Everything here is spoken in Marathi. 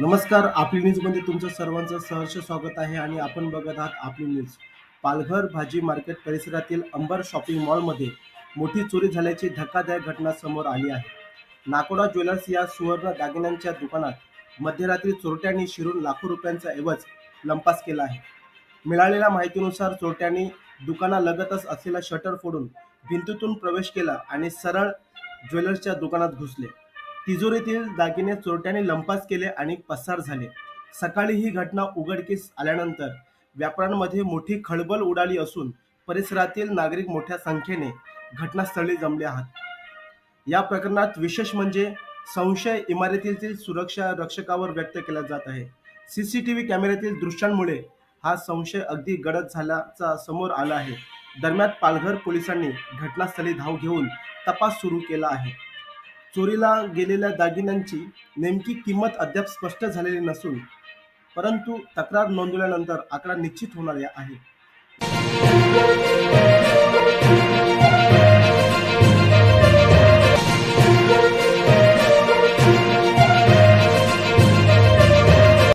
नमस्कार आपली न्यूजमध्ये तुमचं सर्वांचं सहर्ष स्वागत आहे आणि आपण बघत आहात आपली न्यूज. पालघर भाजी मार्केट परिसरातील अंबर शॉपिंग मॉलमध्ये मोठी चोरी झाल्याची धक्कादायक घटना समोर आली आहे. नाकोडा ज्वेलर्स या सुवर्ण दागिन्यांच्या दुकानात मध्यरात्री चोरट्यांनी शिरून लाखो रुपयांचा ऐवज लंपास केला आहे. मिळालेल्या माहितीनुसार चोरट्यांनी दुकानालगतच असलेला शटर फोडून भिंतीतून प्रवेश केला आणि सरळ ज्वेलर्सच्या दुकानात घुसले. तिजोरीतील दागिने चोरट्याने लंपास केले आणि पसार झाले. सकाळी ही घटना उघडकीस आल्यानंतर व्यापाऱ्यांमध्ये मोठी खळबळ उडाली असून परिसरातील नागरिक मोठ्या संख्येने घटनास्थळी जमले आहात. या प्रकरणात विशेष म्हणजे संशय इमारतीतील सुरक्षा रक्षकावर व्यक्त केला जात आहे. सी सी टी व्ही कॅमेऱ्यातील दृश्यांमुळे हा संशय अगदी गडद झाल्याचा समोर आला आहे. दरम्यान पालघर पोलिसांनी घटनास्थळी धाव घेऊन तपास सुरू केला आहे. चोरीला गेलेल्या दागिन्यांची नेमकी किंमत अद्याप स्पष्ट झालेली नसून परंतु तक्रार नोंदवल्यानंतर आकडा निश्चित होणार आहे.